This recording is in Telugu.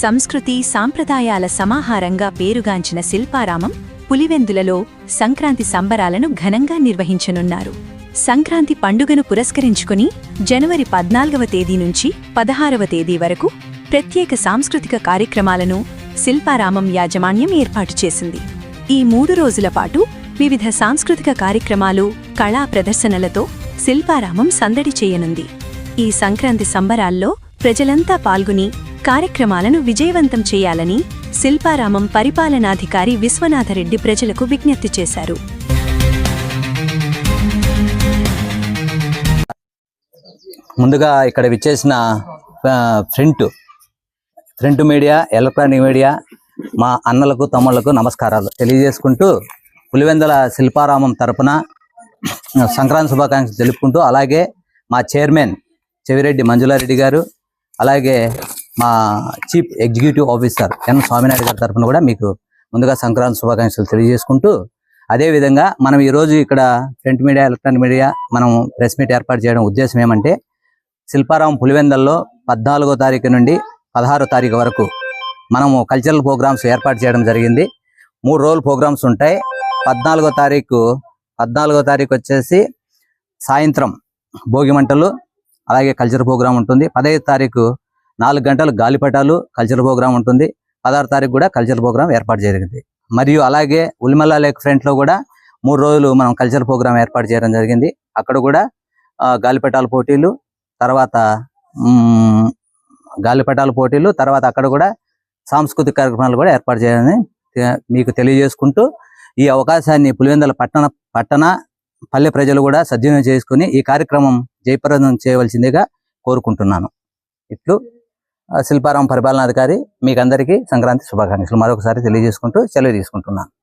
సంస్కృతి సాంప్రదాయాల సమాహారంగా పేరుగాంచిన శిల్పారామం పులివెందులలో సంక్రాంతి సంబరాలను ఘనంగా నిర్వహించనున్నారు. సంక్రాంతి పండుగను పురస్కరించుకుని జనవరి పద్నాలుగవ తేదీ నుంచి పదహారవ తేదీ వరకు ప్రత్యేక సాంస్కృతిక కార్యక్రమాలను శిల్పారామం యాజమాన్యం ఏర్పాటు చేసింది. ఈ మూడు రోజుల పాటు వివిధ సాంస్కృతిక కార్యక్రమాలు కళా ప్రదర్శనలతో శిల్పారామం సందడి చేయనుంది. ఈ సంక్రాంతి సంబరాల్లో ప్రజలంతా పాల్గొని కార్యక్రమాలను విజయవంతం చేయాలని శిల్పారామం పరిపాలనాధికారి విశ్వనాథరెడ్డి ప్రజలకు విజ్ఞప్తి చేశారు. ముందుగా ఇక్కడ విచ్చేసిన print print media electronic media మా అన్నలకు తమ్ముళ్ళకు నమస్కారాలు తెలియజేసుకుంటూ పులివెందల శిల్పారామం తరపున సంక్రాంతి శుభాకాంక్షలు తెలుపుకుంటూ అలాగే మా చైర్మన్ చెవిరెడ్డి మంజులారెడ్డి గారు అలాగే మా chief executive officer N Swami Naidu గారి తరపున కూడా మీకు ముందుగా సంక్రాంతి శుభాకాంక్షలు తెలియజేసుకుంటూ అదేవిధంగా మనం ఈరోజు ఇక్కడ ప్రింట్ మీడియా ఎలక్ట్రానిక్ మీడియా మనం ప్రెస్ మీట్ ఏర్పాటు చేయడం ఉద్దేశం ఏమంటే శిల్పారామం పులివెందల్లో పద్నాలుగో తారీఖు నుండి పదహారో తారీఖు వరకు మనము కల్చరల్ ప్రోగ్రామ్స్ ఏర్పాటు చేయడం జరిగింది. మూడు రోజులు ప్రోగ్రామ్స్ ఉంటాయి. పద్నాలుగో తారీఖు పద్నాలుగో తారీఖు వచ్చేసి సాయంత్రం భోగి మంటలు అలాగే కల్చర్ ప్రోగ్రామ్ ఉంటుంది. పదహైదు తారీఖు నాలుగు గంటలు గాలిపటాలు కల్చర్ ప్రోగ్రామ్ ఉంటుంది. పదహారు తారీఖు కూడా కల్చర్ ప్రోగ్రామ్ ఏర్పాటు జరిగింది. మరియు అలాగే ఉల్మల్లా లేక్ ఫ్రంట్లో కూడా మూడు రోజులు మనం కల్చర్ ప్రోగ్రామ్ ఏర్పాటు చేయడం జరిగింది. అక్కడ కూడా గాలిపటాల పోటీలు తర్వాత గాలిపటాల పోటీలు తర్వాత అక్కడ కూడా సాంస్కృతిక కార్యక్రమాలు కూడా ఏర్పాటు చేయాలని మీకు తెలియజేసుకుంటూ ఈ అవకాశాన్ని పులివెందల పట్టణ పట్టణ పల్లె ప్రజలు కూడా సద్వినియోగం చేసుకుని ఈ కార్యక్రమం జయప్రదం చేయవలసిందిగా కోరుకుంటున్నాను. ఇట్లు శిల్పారాం పరిపాలనాధికారి మీకందరికీ సంక్రాంతి శుభాకాంక్షలు. మరొకసారి తెలియజేసుకుంటూ సెలవు తీసుకుంటున్నాను.